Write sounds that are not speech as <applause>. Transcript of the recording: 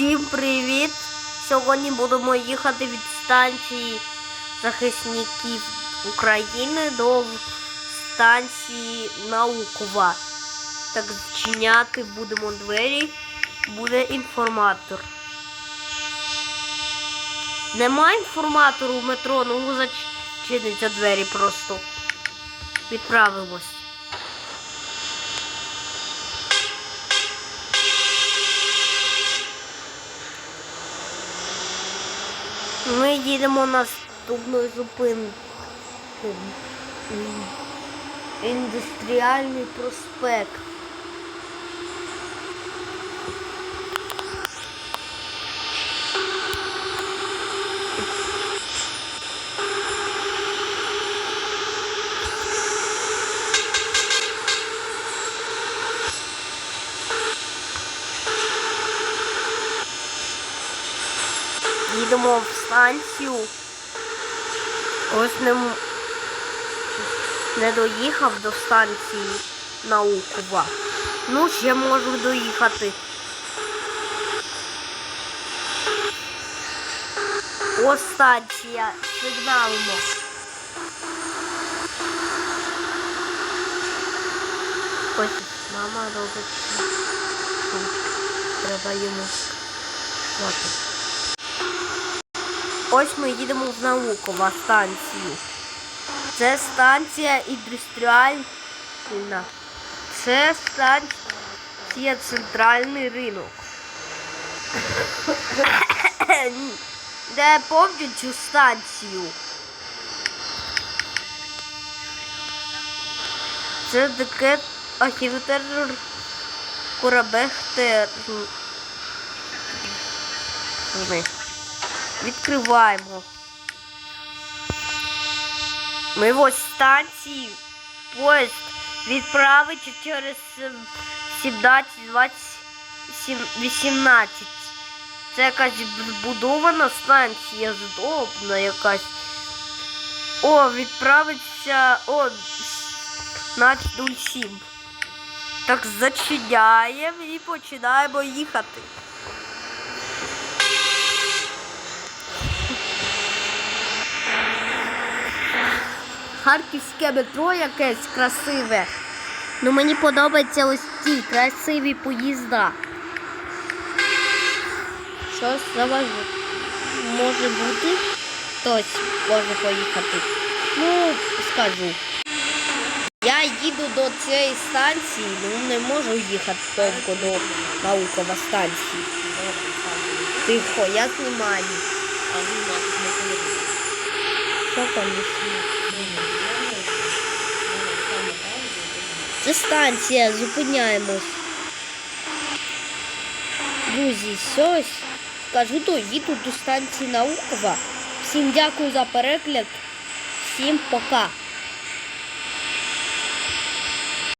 Всім привіт! Сьогодні будемо їхати від станції захисників України до станції Наукова. Так зчиняти будемо двері, буде інформатор. Нема інформатору в метро, ну зачиниться двері просто. Відправимось. Ми їдемо наступну зупинкою. Індустріальний проспект. Їдемо в станцію. Ось не, не доїхав до станції Наукова. Ну, ще можу доїхати. Ось станція. Сигналимо. Ось мама робить. Треба йому. сказати. Ось ми їдемо в Наукова станцію. Це станція індустріальна. Це станція центральний ринок. <coughs> Де помню цю станцію. Це таке архітектор Курабехтер. Відкриваємо. Ми ось станції. Поїзд відправить через 17 18. Це якась збудована станція, здобна якась. О, відправиться о 15.07. Так зачиняємо і починаємо їхати. Харківське метро якесь красиве. Ну мені подобаються ось ті красиві поїзда. Щось заважу. Може бути. Хтось може поїхати. Ну, скажу. Я їду до цієї станції, ну не можу їхати довго до наукова станції. Тихо, я знімаю. Що там? Це станція, зупиняємось. Друзі, щось скажу, то їду до станції Наукова. Всім дякую за перегляд. Всім пока.